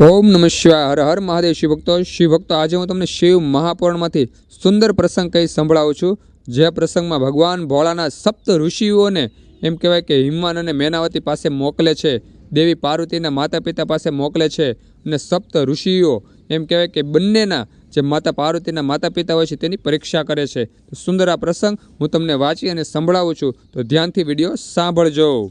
ઓમ નમઃ શિવાય, હર હર મહાદેવ. શિવ ભક્તો શિવ ભક્તો આજે હું તમને શિવ મહાપુરાણમાંથી સુંદર પ્રસંગ કહી સંભળાવું છું. જે પ્રસંગમાં ભગવાન ભોળાના સપ્ત ઋષિઓને એમ કહેવાય કે હિમાન અને મેનાવતી પાસે મોકલે છે. દેવી પાર્વતીના માતા પિતા પાસે મોકલે છે અને સપ્ત ઋષિઓ એમ કહેવાય કે બંનેના જે માતા પાર્વતીના માતા પિતા હોય છે તેની પરીક્ષા કરે છે. તો સુંદર આ પ્રસંગ હું તમને વાંચી અને સંભળાવું છું. તો ધ્યાનથી વીડિયો સાંભળજો.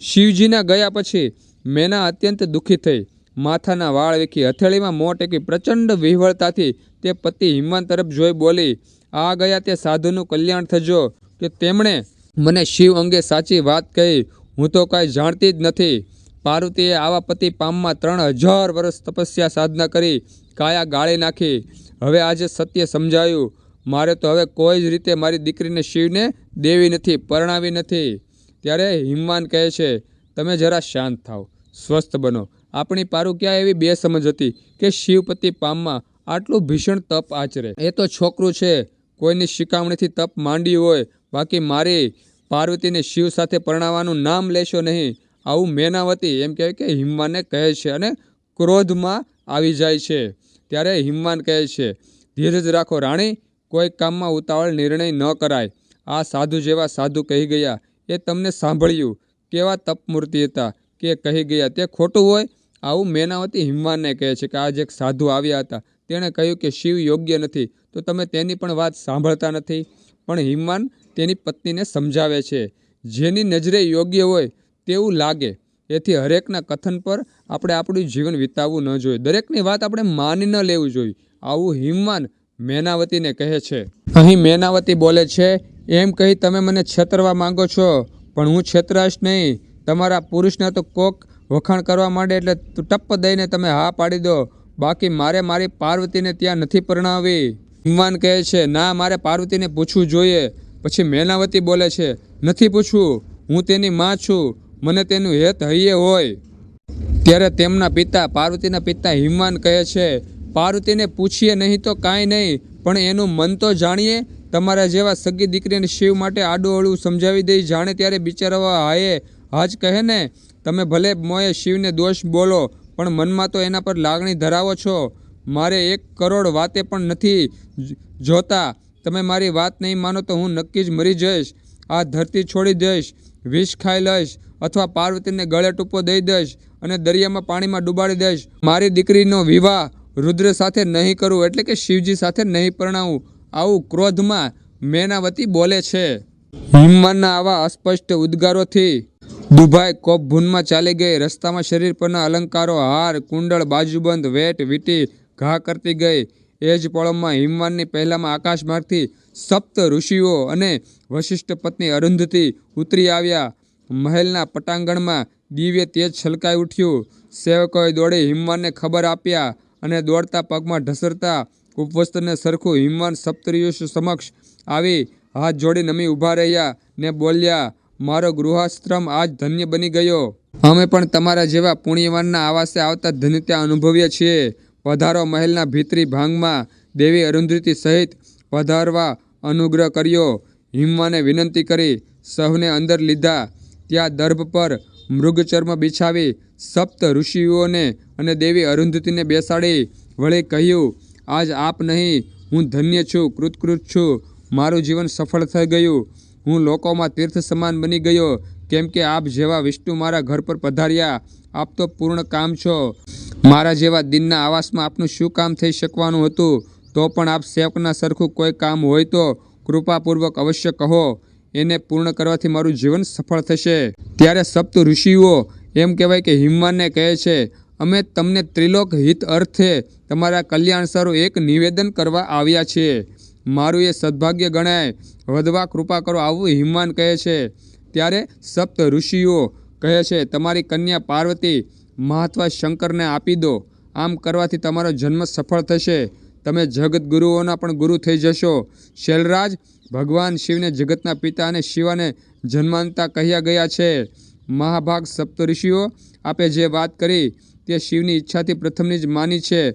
શિવજીના ગયા પછી મેના અત્યંત દુઃખી થઈ. માથાના વાળ વેખી હથેળીમાં મોં ટેકી પ્રચંડ વિહવળતાથી તે પતિ હિમવાન તરફ જોઈ બોલી, આ ગયા તે સાધુનું કલ્યાણ થજો કે તેમણે મને શિવ અંગે સાચી વાત કહી. હું તો કાંઈ જાણતી જ નથી. પાર્વતીએ આવા પતિ પામમાં ત્રણ હજાર વર્ષ તપસ્યા સાધના કરી, કાયા ગાળી નાખી. હવે આજે સત્ય સમજાયું. મારે તો હવે કોઈ જ રીતે મારી દીકરીને શિવને દેવી નથી, પરણાવી નથી. ત્યારે હિમવાન કહે છે, તમે જરા શાંત થાઓ, સ્વસ્થ બનો. આપણી પારું ક્યાં એવી બે સમજ હતી કે શિવપતિ પામમાં આટલું ભીષણ તપ આચરે. એ તો છોકરું છે, કોઈની શિકામણીથી તપ માંડ્યું હોય, બાકી મારી પાર્વતીને શિવ સાથે પરણાવવાનું નામ લેશો નહીં. આવું મેનાવતી એમ કહેવાય કે હિમવાનને કહે છે અને ક્રોધમાં આવી જાય છે. ત્યારે હિમવાન કહે છે, ધીરજ રાખો રાણી, કોઈ કામમાં ઉતાવળ નિર્ણય ન કરાય. આ સાધુ જેવા સાધુ કહી ગયા. એ તમને સાંભળ્યું. કેવા તપમૂર્તિ હતા. કે કહી ગયા. તે ખોટું હોય આવું મેનાવતી હિમવાનને કહે છે કે આજ એક સાધુ આવ્યા હતા. તેણે કહ્યું કે શિવ યોગ્ય નથી, તો તમે તેની પણ વાત સાંભળતા નથી. પણ હિમવાન તેની પત્નીને સમજાવે છે, જેની નજરે યોગ્ય હોય તેવું લાગે. એથી હરેકના કથન પર આપણે આપણું જીવન વિતાવવું ન જોઈએ. દરેકની વાત આપણે માની ન લેવું જોઈએ. આવું હિમવાન મેનાવતીને કહે છે. અહીં મેનાવતી બોલે છે, એમ કહી તમે મને છેતરવા માંગો છો, પણ હું છેતરાશ નહીં. તમારા પુરુષને તો કોક વખાણ કરવા માંડે એટલે ટપ્પ દઈને તમે હા પાડી દો. બાકી મારે મારી પાર્વતીને ત્યાં નથી પરણાવી હિમવાન કહે છે, ના, મારે પાર્વતીને પૂછવું જોઈએ. પછી મેનાવતી બોલે છે, નથી પૂછવું, હું તેની માં છું, મને તેનું હેત હૈયે હોય. ત્યારે તેમના પિતા, પાર્વતીના પિતા હિમવાન કહે છે, પાર્વતીને પૂછીએ નહીં તો કાંઈ નહીં, પણ એનું મન તો જાણીએ. તમારા જેવા સગી દીકરીને શિવ માટે આડું અડું સમજાવી દઈ જાણે ત્યારે બિચારાવા હાયે. હાજ કહે ને તમે ભલે મોએ શિવને દોષ બોલો, પણ મનમાં તો એના પર લાગણી ધરાવો છો. મારે એક કરોડ વાતે પણ નથી જોતા. તમે મારી વાત નહીં માનો તો હું નક્કી જ મરી જઈશ. આ ધરતી છોડી દઈશ, વિષ ખાઈ લઈશ, અથવા પાર્વતીને ગળે ટૂંપો દઈ દઈશ અને દરિયામાં પાણીમાં ડૂબાડી દઈશ. મારી દીકરીનો વિવાહ રુદ્ર સાથે નહીં કરું એટલે કે શિવજી સાથે નહીં પરણાવું. આવું ક્રોધમાં મેનાવતી બોલે છે. હિમવાનના આવા અસ્પષ્ટ ઉદ્ગારોથી દુભાઈ કોપ ભૂનમાં ચાલી ગઈ. રસ્તામાં શરીર પરના અલંકારો, હાર, કુંડળ, બાજુબંધ, વેટ, વીટી ઘા કરતી ગઈ. એ જ પળોમાં હિમવાનની પહેલામાં આકાશમાર્ગથી સપ્ત ઋષિઓ અને વશિષ્ઠ પત્ની અરુંધતી ઉતરી આવ્યા. મહેલના પટાંગણમાં દિવ્ય તેજ છલકાઈ ઉઠ્યું. સેવકોએ દોડી હિમવાનને ખબર આપ્યા અને દોડતા પગમાં ઢસરતા ઉપવસ્ત્રને સરખું હિમવાન સપ્તર્યુષ સમક્ષ આવી હાથ જોડી નમી ઊભા રહ્યા ને બોલ્યા મારો ગૃહાશ્રમ આજ ધન્ય બની ગયો. અમે પણ તમારા જેવા પુણ્યવાનના આવાસે આવતા ધન્યતા અનુભવીએ છીએ. વધારો મહેલના ભીતરી ભાંગમાં દેવી અરુંધતી સહિત વધારવા અનુગ્રહ કર્યો. હિમ્માને વિનંતી કરી સૌને અંદર લીધા. ત્યાં દર્ભ પર મૃગચર્મ બિછાવી સપ્ત ઋષિઓને અને દેવી અરુંધતીને બેસાડી. વળી કહ્યું, આજ આપ નહીં, હું ધન્ય છું, કૃતકૃત છું. મારું જીવન સફળ થઈ ગયું. હું લોકોમાં તીર્થ સમાન બની ગયો, કેમ કે આપ જેવા વિષ્ણુ મારા ઘર પર પધાર્યા, આપ તો પૂર્ણ કામ છો. મારા જેવા દિનના આવાસમાં આપનું શું કામ થઈ શકવાનું હતું, તો પણ આપ સેવકના સરખું કોઈ કામ હોય તો કૃપાપૂર્વક અવશ્ય કહો, એને પૂર્ણ કરવાથી મારું જીવન સફળ થશે. ત્યારે સપ્ત ઋષિઓ એમ કહેવાય કે હિમવાનને કહે છે, અમે તમને ત્રિલોક હિત અર્થે તમારા કલ્યાણ સારું એક નિવેદન કરવા આવ્યા છીએ. મારું એ સદભાગ્ય ગણાય. વધવા કૃપા કરો, આવું હિમવાન કહે છે. ત્યારે સપ્ત ઋષિઓ કહે છે, તમારી કન્યા પાર્વતી મહાત્વા શંકરને આપી દો. આમ કરવાથી તમારો જન્મ સફળ થશે. તમે જગતગુરુઓના પણ ગુરુ થઈ જશો. શૈલરાજ ભગવાન શિવને જગતના પિતા અને શિવાને જન્માંતા કહ્યા ગયા છે. મહાભાગ સપ્તઋષિઓ આપે જે વાત કરી, તે શિવની ઈચ્છાથી પ્રથમની જ માની છે.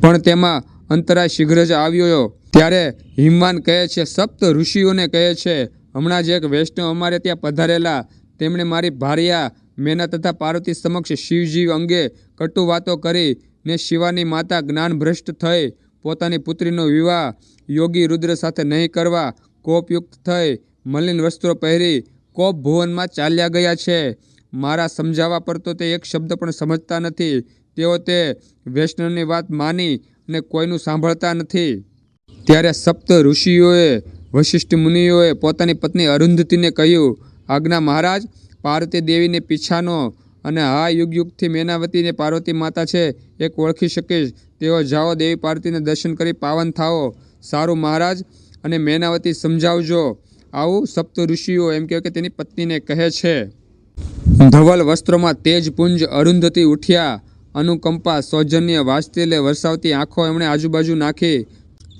પણ તેમાં અંતરાય શીઘ્ર જ આવ્યો. ત્યારે હિમવાન કહે છે, સપ્ત ઋષિઓને કહે છે, હમણાં જ એક વૈષ્ણવ અમારે ત્યાં પધારેલા. તેમણે મારી ભાર્યા, મેના તથા પાર્વતી સમક્ષ શિવજી અંગે કટુ વાતો કરી ને શિવાની માતા જ્ઞાનભ્રષ્ટ થઈ. પોતાની પુત્રીનો વિવાહ યોગી રુદ્ર સાથે નહીં કરવા કોપયુક્ત થઈ. મલિન વસ્ત્રો પહેરી કોપ ભુવનમાં ચાલ્યા ગયા છે. મારા સમજાવવા પર તો તે એક શબ્દ પણ સમજતા નથી. તેઓ તે વૈષ્ણવની વાત માની અને કોઈનું સાંભળતા નથી. ત્યારે સપ્ત ઋષિઓએ, વશિષ્ઠ મુનિઓએ પોતાની પત્ની અરુંધતીને કહ્યું, આજ્ઞા મહારાજ, પાર્વતી દેવીને પીછાનો અને હા યુગ યુગથી મેનાવતીને પાર્વતી માતા છે, એક ઓળખી શકીશ. તેઓ જાઓ દેવી પાર્વતીને દર્શન કરી પાવન થાઓ. સારું મહારાજ, અને મેનાવતી સમજાવજો. આવું સપ્ત ઋષિઓ એમ કહેવાય કે તેની પત્નીને કહે છે. ધવલ વસ્ત્રોમાં તેજપુંજ અરુંધતી ઉઠ્યા. અનુકંપા, સૌજન્ય, વાત્સલ્ય વરસાવતી આંખો એમણે આજુબાજુ નાખી.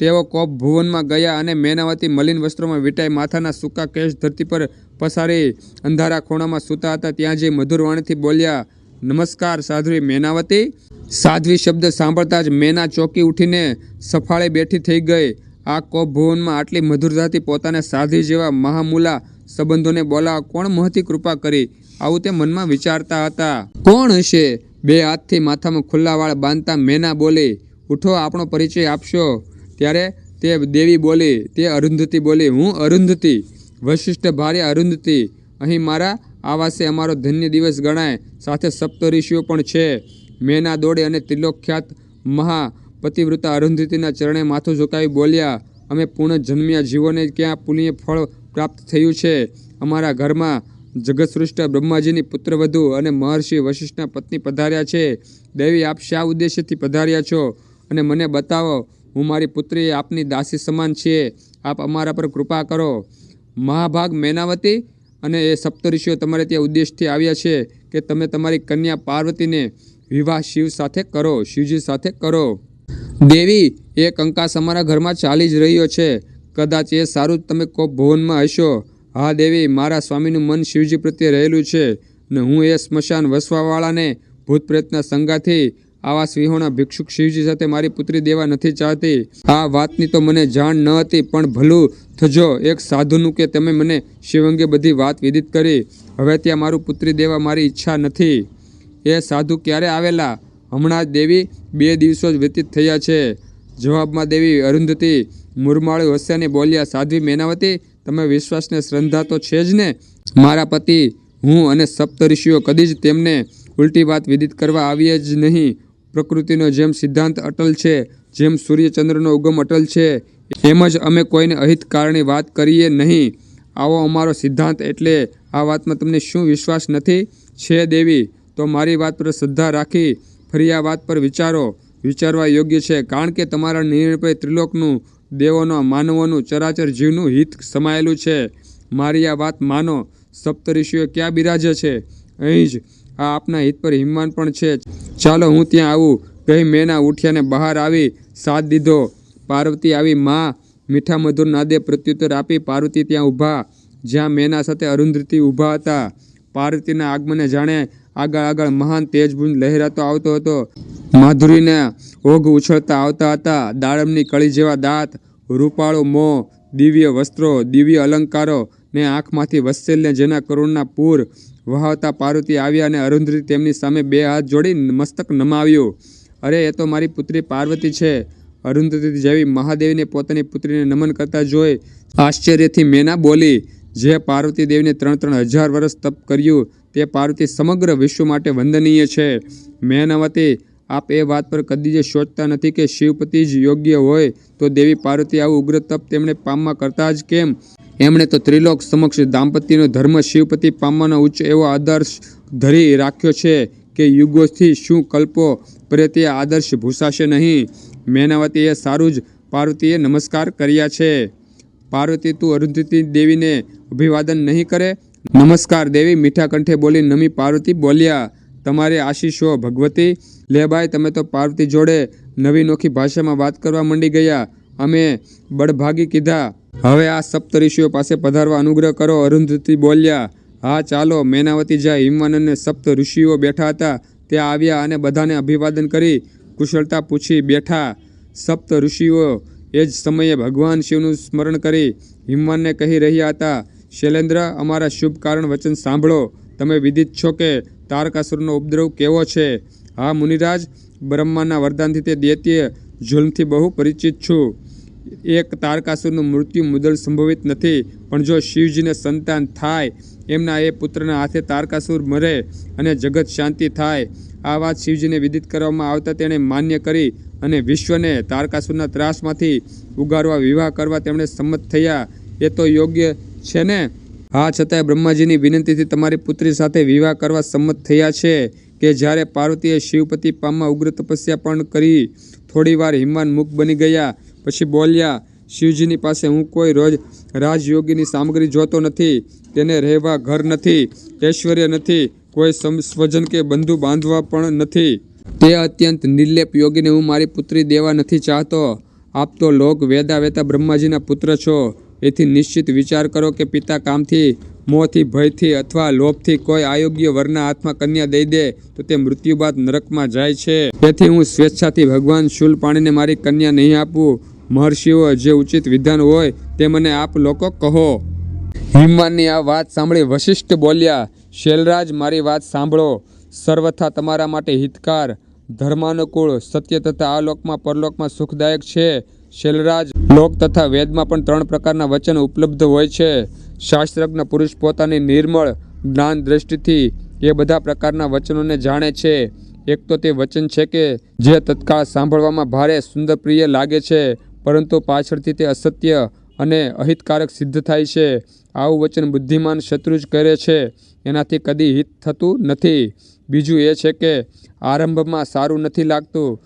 તેઓ કોપ ભુવનમાં ગયા અને મેનાવતી મલિન વસ્ત્રોમાં વીંટાઈ માથાના સૂકા કેશ ધરતી પર પસારી અંધારા ખૂણામાં સૂતા હતા. ત્યાં જે મધુર વાણીથી બોલ્યા, નમસ્કાર સાધ્વી મેનાવતી. સાધ્વી શબ્દ સાંભળતા જ મેના ચોકી ઉઠીને સફાળે બેઠી થઈ ગઈ. આ કોપ ભુવનમાં આટલી મધુરતાથી પોતાને સાધ્વી જેવા મહામૂલા સંબંધોને બોલાવા કોણ મહતી કૃપા કરી? આવું તે મનમાં વિચારતા હતા. કોણ હશે? બે હાથથી માથામાં ખુલ્લા વાળ બાંધતા મેના બોલી, ઉઠો, આપણો પરિચય આપશો. ત્યારે તે દેવી બોલી, તે અરુંધતી બોલી, હું અરુંધતી, વશિષ્ઠ ભારે અરુંધતી, અહીં મારા આવાસે અમારો ધન્ય દિવસ ગણાય, સાથે સપ્ત ઋષિઓ પણ છે. મેના દોડે અને ત્રિલોખ્યાત મહા પતિવ્રતા અરુંધતીના ચરણે માથું ઝુકાવી બોલ્યા, અમે પૂર્ણ જન્મ્યા જીવોને ક્યાં પુણ્ય ફળ પ્રાપ્ત થયું છે? અમારા ઘરમાં જગતસૃષ્ટ બ્રહ્માજીની પુત્રવધુ અને મહર્ષિ વશિષ્ઠના પત્ની પધાર્યા છે. દેવી, આપ શા ઉદ્દેશ્યથી પધાર્યા છો? અને મને બતાવો હું મારી પુત્રી આપની દાસી સમાન છીએ. આપ અમારા પર કૃપા કરો. મહાભાગ મેનાવતી અને એ સપ્તઋષિઓ તમારે ત્યાં ઉદ્દેશથી આવ્યા છે કે તમે તમારી કન્યા પાર્વતીને વિવાહ શિવ સાથે કરો, શિવજી સાથે કરો. દેવી, એ કંકાસ અમારા ઘરમાં ચાલી જ રહ્યો છે. કદાચ એ સારું તમે કોપ ભવનમાં હશો. હા દેવી, મારા સ્વામીનું મન શિવજી પ્રત્યે રહેલું છે ને હું એ સ્મશાન વસવાવાળાને ભૂત પ્રેતના સંગાથી આવાસ સિંહોના ભિક્ષુક શિવજી સાથે મારી પુત્રી દેવા નથી ચાહતી. આ વાતની તો મને જાણ ન હતી, પણ ભલું થજો, એક સાધુનું કે તમે મને શિવ અંગે બધી વાત વિદિત કરી. હવે ત્યાં મારું પુત્રી દેવા મારી ઈચ્છા નથી. એ સાધુ ક્યારે આવેલા? હમણાં દેવી બે દિવસો જ વ્યતીત થયા છે. જવાબમાં દેવી અરુંધતી મુરમાળી હસ્યાને બોલ્યા, સાધ્વી મેનાવતી, તમે વિશ્વાસને શ્રદ્ધા તો છે જ ને? મારા પતિ, હું અને સપ્ત ઋષિઓ કદી જ તેમને ઉલટી વાત વિદિત કરવા આવીએ જ નહીં. પ્રકૃતિનો જેમ સિદ્ધાંત અટલ છે, જેમ સૂર્યચંદ્રનો ઉગમ અટલ છે એમ જ અમે કોઈને અહિત કારણે વાત કરીએ નહીં. આવો અમારો સિદ્ધાંત એટલે આ વાતમાં તમને શું વિશ્વાસ નથી? છે દેવી, તો મારી વાત પર શ્રદ્ધા રાખી, ફરી આ વાત પર વિચારો. વિચારવા યોગ્ય છે, કારણ કે તમારા નિર્ણય ત્રિલોકનું, દેવોનો, માનવોનું, ચરાચર જીવનું હિત સમાયેલું છે. મારી આ વાત માનો. સપ્તઋષિઓ ક્યાં બિરાજે છે? અહીં જ આ આપના હિત પર હિમાન પણ છે. ચાલો હું ત્યાં આવું. કહી મેના ઉઠ્યાને બહાર આવી સાથ દીધો. પાર્વતી આવી માં મીઠા મધુર નાદે પ્રત્યુત્તર આપી પાર્વતી ત્યાં ઊભા. જ્યાં મેના સાથે અરુંધતી ઊભા હતા. પાર્વતીના આગમને જાણે આગળ આગળ મહાન તેજપુંજ લહેરાતો આવતો હતો. માધુરીના ઓઘ ઉછળતા આવતા હતા. દાડમની કળી જેવા દાંત, રૂપાળો મોં, દિવ્ય વસ્ત્રો, દિવ્ય અલંકારો ને આંખમાંથી વસેલને જેના કરુણના પૂર વહાવતા પાર્વતી આવ્યા અને અરુંધતી તેમની સામે બે હાથ જોડી મસ્તક નમાવ્યું. અરે, એ તો મારી પુત્રી પાર્વતી છે. અરુંધતી જેવી મહાદેવીને પોતાની પુત્રીને નમન કરતા જોઈ આશ્ચર્યથી મેના બોલી, જે પાર્વતી દેવીને ત્રણ ત્રણ હજાર વર્ષ તપ કર્યું, તે પાર્વતી સમગ્ર વિશ્વ માટે વંદનીય છે. મેનાવતી, આપ એ વાત પર કદી જે સોચતા નથી કે શિવપતિ જ યોગ્ય હોય તો દેવી પાર્વતી આવું ઉગ્ર તપ તેમણે પામમાં કરતા જ કેમ? એમણે તો ત્રિલોક સમક્ષ દાંપત્યનો ધર્મ શિવપતિ પામવાનો ઉચ્ચ એવો આદર્શ ધરી રાખ્યો છે કે યુગોથી શું કલ્પો પરે તે આદર્શ ભૂસાશે નહીં. મેનાવતીએ સારું જ પાર્વતીએ નમસ્કાર કર્યા છે. પાર્વતી, તું અરુંધતી દેવીને અભિવાદન નહીં કરે? નમસ્કાર દેવી, મીઠા કંઠે બોલી નમી પાર્વતી બોલ્યા. તમારે આશીષો ભગવતી. લે ભાઈ, તમે તો પાર્વતી જોડે નવી નોખી ભાષામાં વાત કરવા માંડી ગયા. અમે બળભાગી કીધા. હવે આ સપ્ત ઋષિઓ પાસે પધારવા અનુગ્રહ કરો. અરુંધતી બોલ્યા, હા, ચાલો, મેનાવતી જાય. હિમવાન અને સપ્ત ઋષિઓ બેઠા હતા. ત્યાં આવ્યા અને બધાને અભિવાદન કરી કુશળતા પૂછી બેઠા. સપ્ત ઋષિઓ એ જ સમયે ભગવાન શિવનું સ્મરણ કરી હિમવાનને કહી રહ્યા હતા, શૈલેન્દ્ર, અમારા શુભ કારણ વચન સાંભળો. તમે વિદિત છો કે તારકાસુરનો ઉપદ્રવ કેવો છે? હા, મુનિરાજ, બ્રહ્માના વરદાનથી તે દૈત્ય જુલ્મથી બહુ પરિચિત છું. એક તારકાસુરનું મૃત્યુ મુદલ સંભવિત નથી, પણ જો શિવજીને સંતાન થાય, એમના એ પુત્રના હાથે તારકાસુર મરે અને જગત શાંતિ થાય, આ વાત શિવજીને વિદિત કરવામાં આવતા તેણે માન્ય કરી અને વિશ્વને તારકાસુરના ત્રાસમાંથી ઉગારવા, વિવાહ કરવા તેમણે સંમત થયા. એ તો યોગ્ય છે ને? હા, છતાંય બ્રહ્માજીની વિનંતીથી તમારી પુત્રી સાથે વિવાહ કરવા સંમત થયા છે કે જ્યારે પાર્વતીએ શિવપતિ પામમાં ઉગ્ર તપસ્યા પણ કરી, થોડીવાર હિમાન મુખ બની ગયા. પછી બોલ્યા, શિવજીની પાસે હું કોઈ રોજ રાજયોગીની સામગ્રી જોતો નથી. તેને રહેવા ઘર નથી, ઐશ્વર્ય નથી, કોઈ સ્વજન કે બંધુ બાંધવા પણ નથી. તે અત્યંત નિર્લેપ યોગીને હું મારી પુત્રી દેવા નથી ચાહતો. આપ તો લોક વેદા વેતા બ્રહ્માજીના પુત્ર છો. એથી નિશ્ચિત વિચાર કરો કે પિતા કામથી, મોંથી, ભયથી અથવા લોભથી કોઈ આયોગ્ય વરના હાથમાં કન્યા દઈ દે તો તે મૃત્યુ બાદ નરકમાં જાય છે. તેથી હું સ્વેચ્છાથી ભગવાન શૂલ પાણીને મારી કન્યા નહીં આપું. મહર્ષિઓ જે ઉચિત વિધાન હોય તે મને આપ લોકો કહો. હિમવાનની આ વાત સાંભળી વશિષ્ઠ બોલ્યા, શૈલરાજ, મારી વાત સાંભળો. સર્વથા તમારા માટે હિતકાર, ધર્માનુકૂળ, સત્ય તથા આ લોકમાં પરલોકમાં સુખદાયક છે. શૈલરાજ, લોક તથા વેદમાં પણ ત્રણ પ્રકારના વચન ઉપલબ્ધ હોય છે. શાસ્ત્રજ્ઞ પુરુષ પોતાની નિર્મળ જ્ઞાન દ્રષ્ટિથી એ બધા પ્રકારના વચનોને જાણે છે. એક તો તે વચન છે કે, જે તત્કાળ સાંભળવામાં ભારે સુંદર પ્રિય લાગે છે. પરંતુ પાછળથી તે અસત્ય અને અહિતકારક સિદ્ધ થાય છે. આવું વચન બુદ્ધિમાન શત્રુ જ કરે છે. એનાથી કદી હિત થતું નથી. બીજું એ છે કે આરંભમાં સારું નથી લાગતું.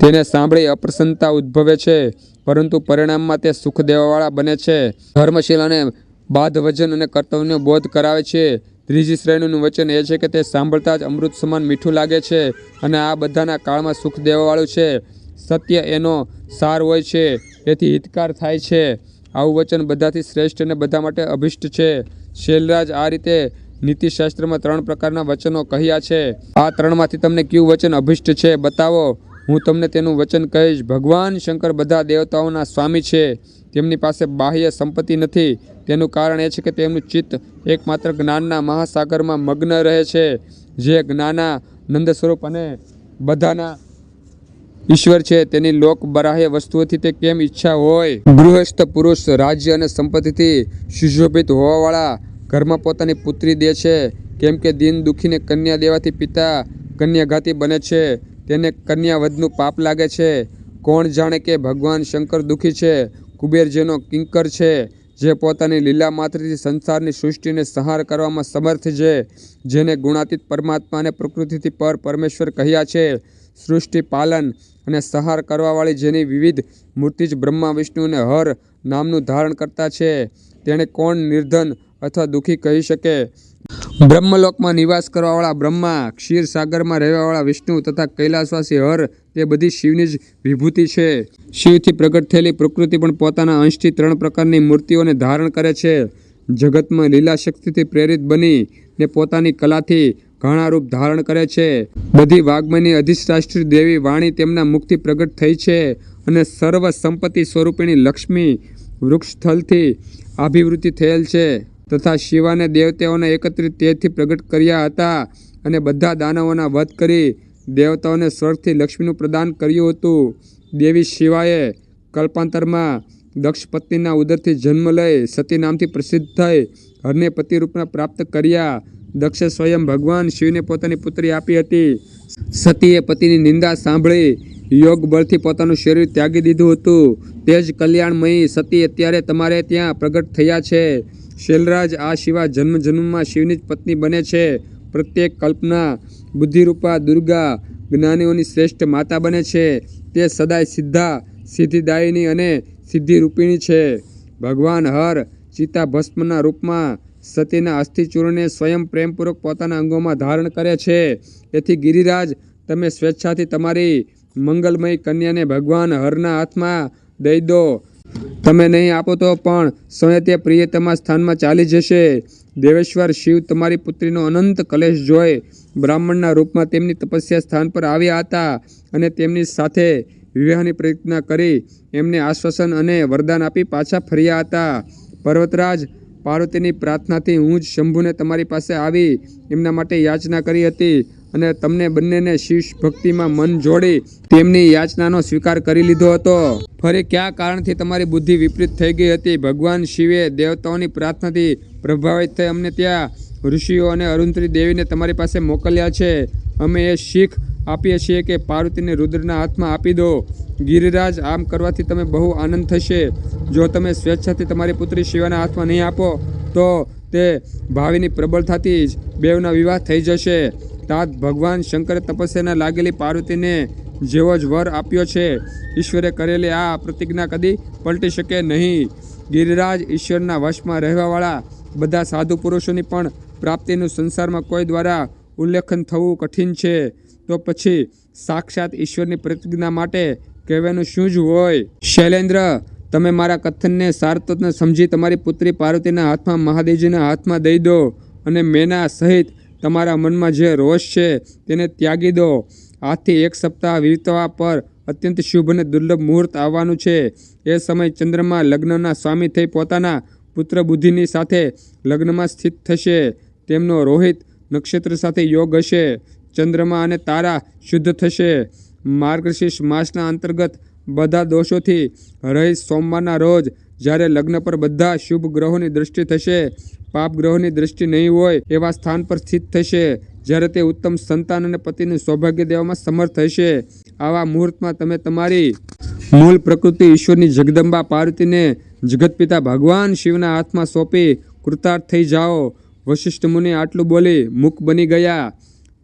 તેને સાંભળી અપ્રસન્નતા ઉદ્ભવે છે, પરંતુ પરિણામમાં તે સુખ દેવાવાળા બને છે. ધર્મશીલ અને બાધ વજન અને કર્તવ્યનો બોધ કરાવે છે. ત્રીજી શ્રેણીનું વચન એ છે કે તે સાંભળતા જ અમૃત સમાન મીઠું લાગે છે અને આ બધાના કાળમાં સુખ દેવાવાળું છે. સત્ય એનો સાર હોય છે એથી હિતકાર થાય છે. આવું વચન બધાથી શ્રેષ્ઠ અને બધા માટે અભિષ્ટ છે. શૈલરાજ આ રીતે નીતિશાસ્ત્રમાં ત્રણ પ્રકારના વચનો કહ્યા છે. આ ત્રણમાંથી તમને કયું વચન અભિષ્ટ છે બતાવો. હું તમને તેનું વચન કહીશ. ભગવાન શંકર બધા દેવતાઓના સ્વામી છે. તેમની પાસે બાહ્ય સંપત્તિ નથી. તેનું કારણ એ છે કે તેમનું ચિત્ત એકમાત્ર જ્ઞાનના મહાસાગરમાં મગ્ન રહે છે. જે જ્ઞાના નંદ સ્વરૂપ અને બધાના ઈશ્વર છે, તેની લોક બરાહ્ય વસ્તુઓથી તે કેમ ઈચ્છા હોય? ગૃહસ્થ પુરુષ રાજ્ય અને સંપત્તિથી સુશોભિત હોવાવાળા ઘરમાં પોતાની પુત્રી દે છે. કેમ કે દિન દુખીને કન્યા દેવાથી પિતા કન્યાઘાતી બને છે. તેને કન્યા વધનું પાપ લાગે છે. કોણ જાણે કે ભગવાન શંકર દુઃખી છે કુબેર જેનો કિંકર છે, જે પોતાની લીલા માત્રથી સંસારની સૃષ્ટિને સંહાર કરવામાં સમર્થ છે, જેને ગુણાતીત પરમાત્મા અને પ્રકૃતિથી પર પરમેશ્વર કહ્યા છે. સૃષ્ટિ પાલન અને સહાર કરવાવાળી જેની વિવિધ મૂર્તિ જ બ્રહ્મા, વિષ્ણુ અને હર નામનું ધારણ કરતા છે. તેણે કોણ નિર્ધન અથવા દુઃખી કહી શકે? બ્રહ્મલોકમાં નિવાસ કરવાવાળા બ્રહ્મા, ક્ષીરસાગરમાં રહેવાવાળા વિષ્ણુ તથા કૈલાસવાસી હર, તે બધી શિવની જ વિભૂતિ છે. શિવથી પ્રગટ થયેલી પ્રકૃતિ પણ પોતાના અંશથી ત્રણ પ્રકારની મૂર્તિઓને ધારણ કરે છે. જગતમાં લીલા શક્તિથી પ્રેરિત બની ને પોતાની કલાથી ઘણા રૂપ ધારણ કરે છે. બધી વાગ્મની અધિષ્ઠાષ્ટ્રી દેવી વાણી તેમના મુખથી પ્રગટ થઈ છે અને સર્વ સંપત્તિ સ્વરૂપિણી લક્ષ્મી વૃક્ષસ્થલથી અભિવૃદ્ધિ થયેલ છે. તથા શિવાને દેવતાઓને એકત્રિત તેથી પ્રગટ કર્યા હતા અને બધા દાનવોના વધ કરી દેવતાઓને સ્વર્ગથી લક્ષ્મીનું પ્રદાન કર્યું હતું. દેવી શિવાએ કલ્પાંતરમાં દક્ષ પત્નીના ઉદરથી જન્મ લઈ સતી નામથી પ્રસિદ્ધ થઈ હરને પતિ રૂપના પ્રાપ્ત કર્યા. દક્ષે સ્વયં ભગવાન શિવને પોતાની પુત્રી આપી હતી. સતીએ પતિની નિંદા સાંભળી, યોગ બળથી પોતાનું શરીર ત્યાગી દીધું હતું. તે જ કલ્યાણમયી સતી અત્યારે તમારે ત્યાં પ્રગટ થયા છે. શૈલરાજ આ શિવા જન્મ જન્મમાં શિવની જ પત્ની બને છે. પ્રત્યેક કલ્પના, બુદ્ધિરૂપા, દુર્ગા, જ્ઞાનીઓની શ્રેષ્ઠ માતા બને છે. તે સદાય સિદ્ધા, સિદ્ધિદાયિની અને સિદ્ધિરૂપિણી છે. ભગવાન હર ચિતા ભસ્મના રૂપમાં સતીના અસ્થિચૂર્ણને સ્વયં પ્રેમપૂર્વક પોતાના અંગોમાં ધારણ કરે છે. એથી ગિરિરાજ, તમે સ્વેચ્છાથી તમારી મંગલમય કન્યાને ભગવાન હરના હાથમાં દઈ દો. તમે નહીં આપો તો પણ સ્વયં તે પ્રિયતમા સ્થાનમાં ચાલી જશે. દેવેશ્વર શિવ તમારી પુત્રીનો અનંત કલેશ જોઈ બ્રાહ્મણના રૂપમાં તેમની તપસ્યા સ્થાન પર આવ્યા હતા અને તેમની સાથે વિવાહની પ્રયત્ન કરી. એમને આશ્વાસન અને વરદાન આપી પાછા ફર્યા હતા. પર્વતરાજ પાર્વતીની પ્રાર્થનાથી હું જ શંભુને તમારી પાસે આવી એમના માટે યાચના કરી હતી અને તમને બંનેને શિષ ભક્તિમાં મન જોડી તેમની યાચનાનો સ્વીકાર કરી લીધો હતો. ફરી કયા કારણથી તમારી બુદ્ધિ વિપરીત થઈ ગઈ હતી? ભગવાન શિવે દેવતાઓની પ્રાર્થનાથી પ્રભાવિત થઈ અમને ત્યાં ઋષિઓ અને અરુંધરી દેવીને તમારી પાસે મોકલ્યા છે. અમે એ શીખ આપીએ છીએ કે પાર્વતીને રુદ્રના હાથમાં આપી દો. ગિરિરાજ, આમ કરવાથી તમે બહુ આનંદ થશે. જો તમે સ્વેચ્છાથી તમારી પુત્રી શિવાના હાથમાં નહીં આપો, તો તે ભાવિની પ્રબળતાથી જ બેવના વિવાહ થઈ જશે. તાત ભગવાન શંકરે તપસ્યાના લાગેલી પાર્વતીને જેવો જ વર આપ્યો છે. ઈશ્વરે કરેલી આ પ્રતિજ્ઞા કદી પલટી શકે નહીં. ગિરિરાજ ઈશ્વરના વશમાં રહેવાવાળા બધા સાધુ પુરુષોની પણ પ્રાપ્તિનું સંસારમાં કોઈ દ્વારા ઉલ્લેખન થવું કઠિન છે. તો પછી સાક્ષાત ઈશ્વરની પ્રતિજ્ઞા માટે કહેવાનું શું જ હોય? શૈલેન્દ્ર, તમે મારા કથનને સાર્થકને સમજી તમારી પુત્રી પાર્વતીના હાથમાં મહાદેવજીના હાથમાં દઈ દો અને મેના સહિત તમારા મનમાં જે રોષ છે તેને ત્યાગી દો. આથી એક સપ્તાહ વીતવા પર અત્યંત શુભ અને દુર્લભ મુહૂર્ત આવવાનું છે. એ સમય ચંદ્રમાં લગ્નના સ્વામી થઈ પોતાના પુત્ર બુદ્ધિની સાથે લગ્નમાં સ્થિત થશે. તેમનો રોહિત નક્ષત્ર સાથે યોગ હશે. ચંદ્રમા અને તારા શુદ્ધ થશે. માર્ગશીર્ષ માસના અંતર્ગત બધા દોષોથી રહી સોમવારના રોજ જ્યારે લગ્ન પર બધા શુભ ગ્રહોની દૃષ્ટિ થશે, પાપ ગ્રહોની દૃષ્ટિ નહીં હોય એવા સ્થાન પર સ્થિત થશે, જ્યારે તે ઉત્તમ સંતાન અને પતિનું સૌભાગ્ય દેવામાં સમર્થ હશે આવા મુહૂર્તમાં તમે તમારી મૂળ પ્રકૃતિ ઈશ્વરની જગદંબા પાર્વતીને જગતપિતા ભગવાન શિવના હાથમાં સોંપી કૃતાર્થ થઈ જાઓ. વશિષ્ઠ મુનિ આટલું બોલી મુખ બની ગયા.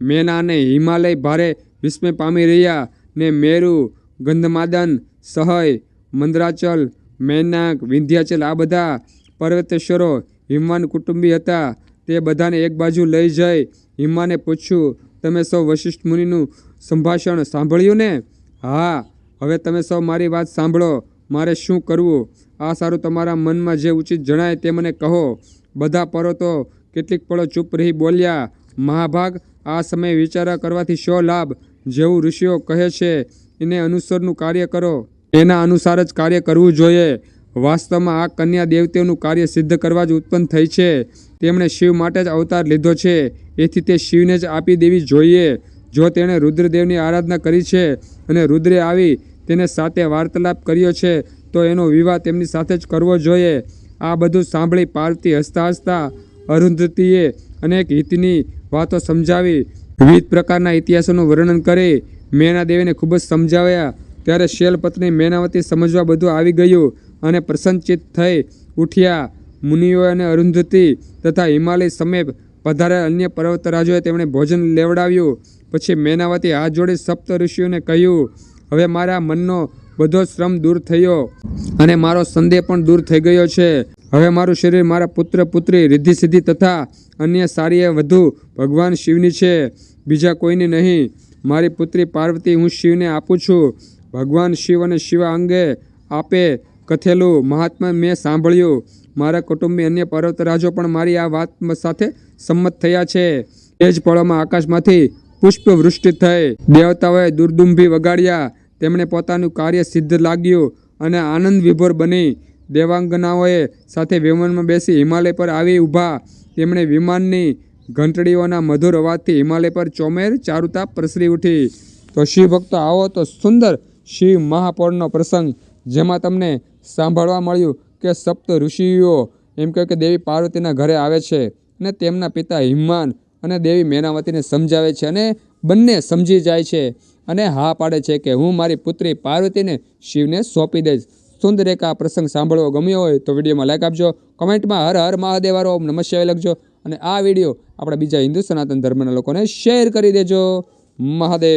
મેના અને હિમાલય ભારે વિસ્મય પામી રહ્યા ને મેરુ, ગંધમાદન, સહય, મંદરાચલ, મૈનાક, વિંધ્યાચલ આ બધા પર્વતેશ્વરો હિમવાન કુટુંબી હતા. તે બધાને એક બાજુ લઈ જઈ હિમાને પૂછ્યું, તમે સૌ વશિષ્ઠ મુનિનું સંભાષણ સાંભળ્યું ને? હા, હવે તમે સૌ મારી વાત સાંભળો. મારે શું કરવું? આ સારું તમારા મનમાં જે ઉચિત જણાય તે મને કહો. બધા પર્વતો કેટલીક પળો ચૂપ રહી બોલ્યા, મહાભાગ આ સમયે વિચારા કરવાથી શો લાભ જેવું ઋષિઓ કહે છે, એને અનુસરનું કાર્ય કરો. એના અનુસાર જ કાર્ય કરવું જોઈએ. વાસ્તવમાં આ કન્યા દેવતાઓનું કાર્ય સિદ્ધ કરવા જ ઉત્પન્ન થઈ છે. તેમણે શિવ માટે જ અવતાર લીધો છે. એથી તે શિવને જ આપી દેવી જોઈએ. જો તેણે રુદ્રદેવની આરાધના કરી છે અને રુદ્રે આવી તેને સાથે વાર્તાલાપ કર્યો છે, તો એનો વિવાહ તેમની સાથે જ કરવો જોઈએ. આ બધું સાંભળી પાર્વતી હસતા હસતા અરુંધતીએ અનેક હિતની વાતો સમજાવી, વિવિધ પ્રકારના ઇતિહાસોનું વર્ણન કરી, મેના દેવીને ખૂબ જ સમજાવ્યા. ત્યારે શૈલપત્ની મેનાવતી સમજવા બધું આવી ગયું અને પ્રસન્નચિત થઈ ઉઠ્યા. મુનિઓ અને અરુંધતી તથા હિમાલય સમેપ પધારેલ અન્ય પર્વતરાજોએ તેમણે ભોજન લેવડાવ્યું. પછી મેનાવતી હાથ જોડી સપ્ત ઋષિઓને કહ્યું, હવે મારા મનનો બધો શ્રમ દૂર થયો અને મારો સંદેહ પણ દૂર થઈ ગયો છે. હવે મારું શરીર મારા પુત્ર પુત્રી રિદ્ધિ સિદ્ધિ તથા અન્ય સારી વધુ ભગવાન શિવની છે. બીજા કોઈની નહીં. મારી પુત્રી પાર્વતી હું શિવને આપું છું. ભગવાન શિવ અને શિવા અંગે આપે કથેલું મહાત્મા મેં સાંભળ્યું. મારા કુટુંબી અન્ય પર્વતરાજો પણ મારી આ વાત સાથે સંમત થયા છે. એ જ પળોમાં આકાશમાંથી પુષ્પ વૃષ્ટિ થઈ. દેવતાઓએ દુર્દુંભી વગાડ્યા. તેમણે પોતાનું કાર્ય સિદ્ધ લાગ્યું અને આનંદ વિભોર બની. દેવાંગનાઓએ સાથે વિમાનમાં બેસી હિમાલય પર આવી ઊભા. તેમણે વિમાનની ઘંટડીઓના મધુર અવાજથી હિમાલય પર ચોમેર ચારુતા પ્રસરી ઉઠી. તો શિવ ભક્તો આવો તો સુંદર શિવ મહાપૌરનો પ્રસંગ, જેમાં તમને સાંભળવા મળ્યું કે સપ્ત ઋષિઓ એમ કહે કે દેવી પાર્વતીના ઘરે આવે છે અને તેમના પિતા હિમાન અને દેવી મેનાવતીને સમજાવે છે અને બંને સમજી જાય છે અને હા પાડે છે કે હું મારી પુત્રી પાર્વતીને શિવને સોંપી દઈશ. સુંદર એક આ પ્રસંગ સાંભળવો ગમ્યો હોય તો વિડીયોમાં લાઈક આપજો, કમેન્ટમાં હર હર મહાદેવારો ઓમ નમઃ લખજો અને આ વીડિયો આપણા બીજા હિન્દુ સનાતન ધર્મના લોકોને શેર કરી દેજો. મહાદેવ.